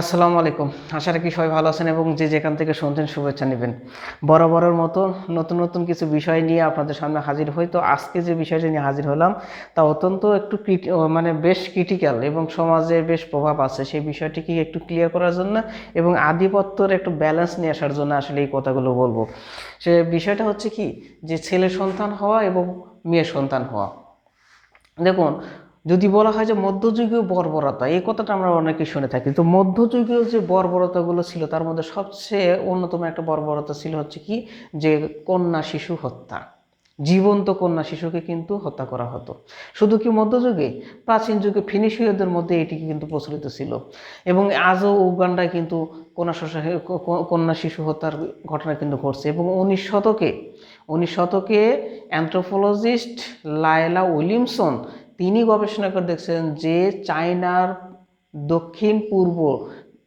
আসসালামু আলাইকুম। আশা রাখি সবাই ভালো আছেন এবং যে যেখান থেকে শুনছেন শুভেচ্ছা নেবেন। বরাবরের মতো নতুন নতুন কিছু বিষয় নিয়ে আপনাদের সামনে হাজির হই। তো আজকে যে বিষয়টি নিয়ে হাজির হলাম, তা অত্যন্ত একটু মানে বেশ ক্রিটিক্যাল এবং সমাজে বেশ প্রভাব আছে। সেই বিষয়টিকে একটু ক্লিয়ার করার জন্য এবং আধিপত্যর একটু ব্যালেন্স নিয়ে আসার জন্য আসলে এই কথাগুলো বলব। সে বিষয়টা হচ্ছে কি? যে ছেলে সন্তান হওয়া এবং মেয়ে সন্তান হওয়া। দেখুন যদি বলা হয় যে মধ্যযুগীয় বর্বরতা, এই কথাটা আমরা অনেকে শুনে থাকি তো মধ্যযুগীয় যে বর্বরতাগুলো ছিল, তার মধ্যে সবচেয়ে অন্যতম একটা বর্বরতা ছিল হচ্ছে কি? যে কন্যা শিশু হত্যা। জীবন্ত কন্যা শিশুকে কিন্তু হত্যা করা হতো। শুধু কি মধ্যযুগে? প্রাচীন যুগে ফিনিশীয়দের মধ্যে এটি কিন্তু প্রচলিত ছিল। এবং আজও উগান্ডায় কিন্তু কন্যা কন্যা শিশু হত্যার ঘটনা কিন্তু ঘটছে। এবং উনিশ শতকে উনিশ শতকে অ্যান্থ্রোপোলজিস্ট লায়লা উইলিয়ামসন তিনি গবেষণা করে দেখছেন যে চায়নার দক্ষিণ পূর্ব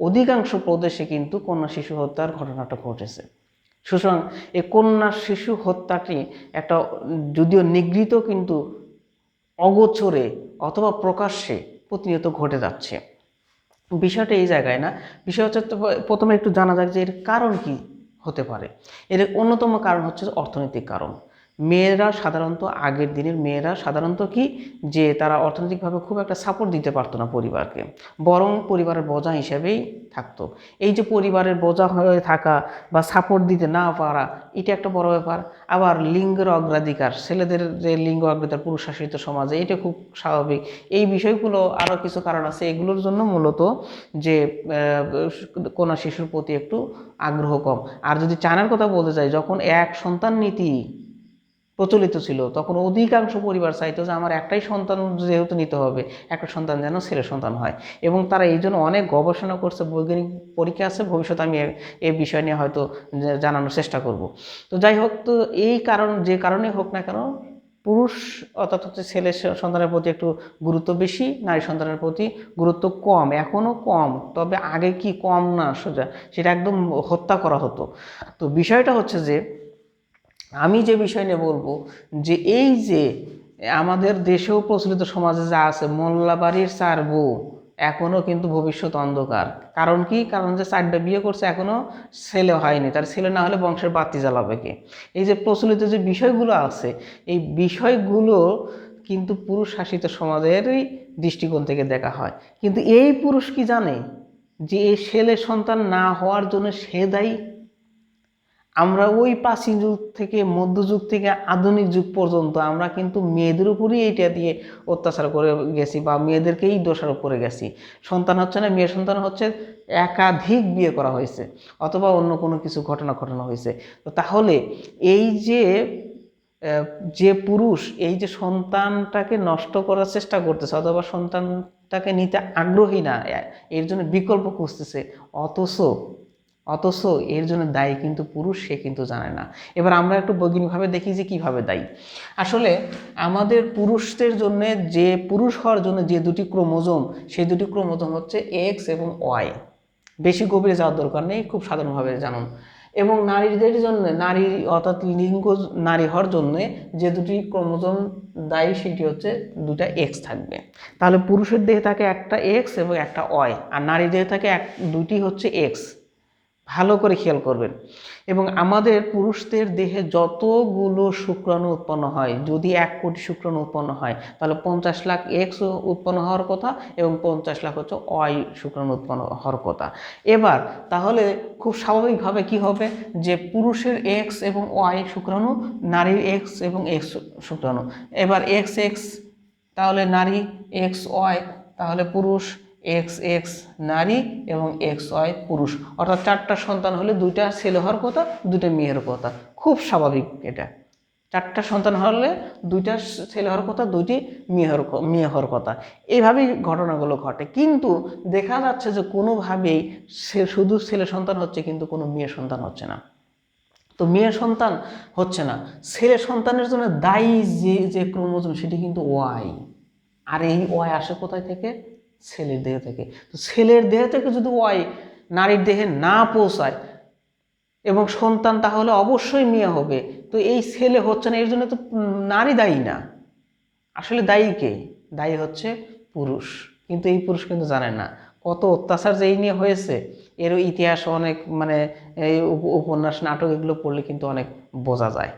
অধিকাংশ প্রদেশে কিন্তু কন্যা শিশু হত্যার ঘটনাটা ঘটেছে। সুতরাং এই কন্যা শিশু হত্যাটি একটা যদিও নিগৃহীত কিন্তু অগোচরে অথবা প্রকাশ্যে প্রতিনিয়ত ঘটে যাচ্ছে। বিষয়টা এই জায়গায় না, বিষয় হচ্ছে প্রথমে একটু জানা যাক যে এর কারণ কি হতে পারে। এর অন্যতম কারণ হচ্ছে অর্থনৈতিক কারণ। মেয়েরা সাধারণত আগের দিনের মেয়েরা সাধারণত কি? যে তারা অর্থনৈতিকভাবে খুব একটা সাপোর্ট দিতে পারতো না পরিবারকে। বরং পরিবারের বোঝা হিসেবেই থাকতো। এই যে পরিবারের বোঝা হয়ে থাকা বা সাপোর্ট দিতে না পারা, এটা একটা বড় ব্যাপার। আবার লিঙ্গের অগ্রাধিকার, ছেলেদের যে লিঙ্গ অগ্রাধিকার পুরুষ শাসিত সমাজে, এটা খুব স্বাভাবিক। এই বিষয়গুলো আরও কিছু কারণ আছে। এগুলোর জন্য মূলত যে কন্যা শিশুর প্রতি একটু আগ্রহ কম। আর যদি চায়নার কথা বলতে চাই যখন এক সন্তান নীতি প্রচলিত ছিল। তখন অধিকাংশ পরিবার চাইতো যে আমার একটাই সন্তান যেহেতু নিতে হবে, একটা সন্তান যেন ছেলে সন্তান হয়। এবং তারা এই জন্য অনেক গবেষণা করছে, বৈজ্ঞানিক পরীক্ষা আছে, ভবিষ্যতে আমি এই বিষয় নিয়ে হয়তো জানানোর চেষ্টা করব। তো যাই হোক, তো এই কারণ, যে কারণে হোক না কেন, পুরুষ অর্থাৎ হচ্ছে ছেলে সন্তানের প্রতি একটু গুরুত্ব বেশি, নারী সন্তানের প্রতি গুরুত্ব কম এখনও কম, তবে আগে কি কম না সোজা, সেটা একদম হত্যা করা হতো। তো বিষয়টা হচ্ছে যে আমি যে বিষয় নিয়ে বলব যে এই যে আমাদের দেশেও প্রচলিত সমাজে যা আছে, মোল্লাবাড়ির চার বউ এখনও কিন্তু ভবিষ্যৎ অন্ধকার। কারণ কি? কারণ যে চারটা বিয়ে করছে এখনও ছেলে হয়নি। তার ছেলে না হলে বংশের বাতি জ্বালাবে কে? এই যে প্রচলিত যে বিষয়গুলো আছে, এই বিষয়গুলো কিন্তু পুরুষ শাসিত সমাজেরই দৃষ্টিকোণ থেকে দেখা হয়। কিন্তু এই পুরুষ কি জানে যে এই ছেলে সন্তান না হওয়ার জন্য সে দায়ী? আমরা ওই প্রাচীন যুগ থেকে, মধ্যযুগ থেকে, আধুনিক যুগ পর্যন্ত আমরা কিন্তু মেয়েদের উপরেই এইটা দিয়ে অত্যাচার করে গেছি বা মেয়েদেরকেই দোষারোপ করে গেছি। সন্তান হচ্ছে না মেয়ে সন্তান হচ্ছে একাধিক বিয়ে করা হয়েছে অথবা অন্য কোনো কিছু ঘটনা ঘটানো হয়েছে। তো তাহলে এই যে যে পুরুষ এই যে সন্তানটাকে নষ্ট করার চেষ্টা করতেছে অথবা সন্তানটাকে নিতে আগ্রহী না এর জন্য বিকল্প খুঁজতেছে, অথচ অথচ এর জন্য দায়ী কিন্তু পুরুষ, সে কিন্তু জানে না। এবার আমরা একটু বৈজ্ঞানিকভাবে দেখি যে কীভাবে দায়ী। আসলে আমাদের পুরুষদের জন্য যে, পুরুষ হওয়ার জন্য যে দুটি ক্রোমোজোম, সেই দুটি ক্রোমোজোম হচ্ছে এক্স এবং ওয়াই। বেশি গভীরে যাওয়ার দরকার নেই, খুব সাধারণভাবে জানুন। এবং নারীদের জন্য, নারী অর্থাৎ লিঙ্গ, নারী হওয়ার জন্য যে দুটি ক্রোমোজোম দায়ী, সেটি হচ্ছে দুটা এক্স থাকবে। তাহলে পুরুষের দেহে থাকে একটা এক্স এবং একটা ওয়াই, আর নারী দেহে থাকে এক, দুটি হচ্ছে এক্স। ভালো করে খেয়াল করবেন। এবং আমাদের পুরুষদের দেহে যতগুলো শুক্রাণু উৎপন্ন হয়, যদি এক কোটি শুক্রাণু উৎপন্ন হয়, তাহলে পঞ্চাশ লাখ এক্স উৎপন্ন হওয়ার কথা এবং পঞ্চাশ লাখ হচ্ছে ওয়াই শুক্রাণু উৎপন্ন হওয়ার কথা। এবার তাহলে খুব স্বাভাবিকভাবে কি হবে যে পুরুষের এক্স এবং ওয়াই শুক্রাণু, নারীর এক্স এবং এক্স শুক্রাণু। এবার এক্স এক্স তাহলে নারী এক্স ওয়াই তাহলে পুরুষ এক্স এক্স নারী এবং এক্স ওয়াই পুরুষ। অর্থাৎ চারটা সন্তান হলে দুইটা ছেলে হওয়ার কথা, দুইটা মেয়ের কথা। খুব স্বাভাবিক এটা। চারটা সন্তান হলে দুইটা ছেলে হওয়ার কথা, দুইটি মেয়ে হওয়ার ক- মেয়ে হওয়ার কথা। এইভাবেই ঘটনাগুলো ঘটে। কিন্তু দেখা যাচ্ছে যে কোনোভাবেই সে শুধু ছেলে সন্তান হচ্ছে, কিন্তু কোনো মেয়ে সন্তান হচ্ছে না। তো মেয়ে সন্তান হচ্ছে না। ছেলে সন্তানের জন্য দায়ী যে যে ক্রোমোজোম, সেটি কিন্তু ওয়াই আর এই ওয়াই আসে কোথায় থেকে? ছেলের দেহ থেকে। তো ছেলের দেহ থেকে যদি ওয়াই নারীর দেহে না পৌঁছায় এবং সন্তান তাহলে অবশ্যই মেয়ে হবে। তো এই ছেলে হচ্ছে না, এর জন্য তো নারী দায়ী না। আসলে দায়ী কে? দায়ী হচ্ছে পুরুষ। কিন্তু এই পুরুষ কিন্তু জানে না। কত অত্যাচার যে এই নিয়ে হয়েছে এর ইতিহাস অনেক মানে উপন্যাস নাটক এগুলো পড়লে কিন্তু অনেক বোঝা যায়।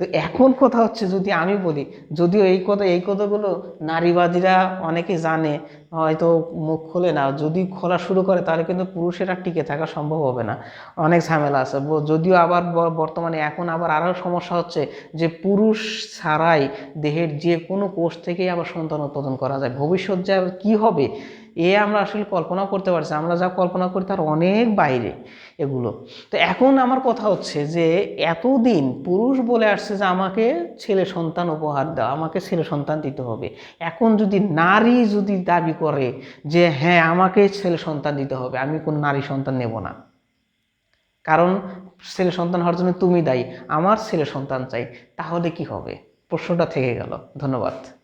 তো এখন কথা হচ্ছে যদি আমি বলি, যদিও এই কথা, এই কথাগুলো নারীবাদীরা অনেকে জানে, হয়তো মুখ খোলে না, যদি খোলা শুরু করে তাহলে কিন্তু পুরুষেরা টিকে থাকা সম্ভব হবে না। অনেক ঝামেলা আছে। যদিও আবার বর্তমানে এখন আবার আরও সমস্যা হচ্ছে যে পুরুষ ছাড়াই দেহের যে কোনো কোষ থেকেই আবার সন্তান উৎপাদন করা যায়। ভবিষ্যৎ যে কী হবে? এ আমরা আসলে কল্পনাও করতে পারছি আমরা যা কল্পনা করি তার অনেক বাইরে এগুলো। তো এখন আমার কথা হচ্ছে যে এতদিন পুরুষ বলে আসছে যে আমাকে ছেলে সন্তান উপহার দাও, আমাকে ছেলে সন্তান দিতে হবে। এখন যদি নারী যদি দাবি করে যে হ্যাঁ আমাকে ছেলে সন্তান দিতে হবে, আমি কোন নারী সন্তান নেব না। কারণ ছেলে সন্তান হওয়ার জন্য তুমি দায়ী, আমার ছেলে সন্তান চাই, তাহলে কি হবে? প্রশ্নটা থেকে গেল। ধন্যবাদ।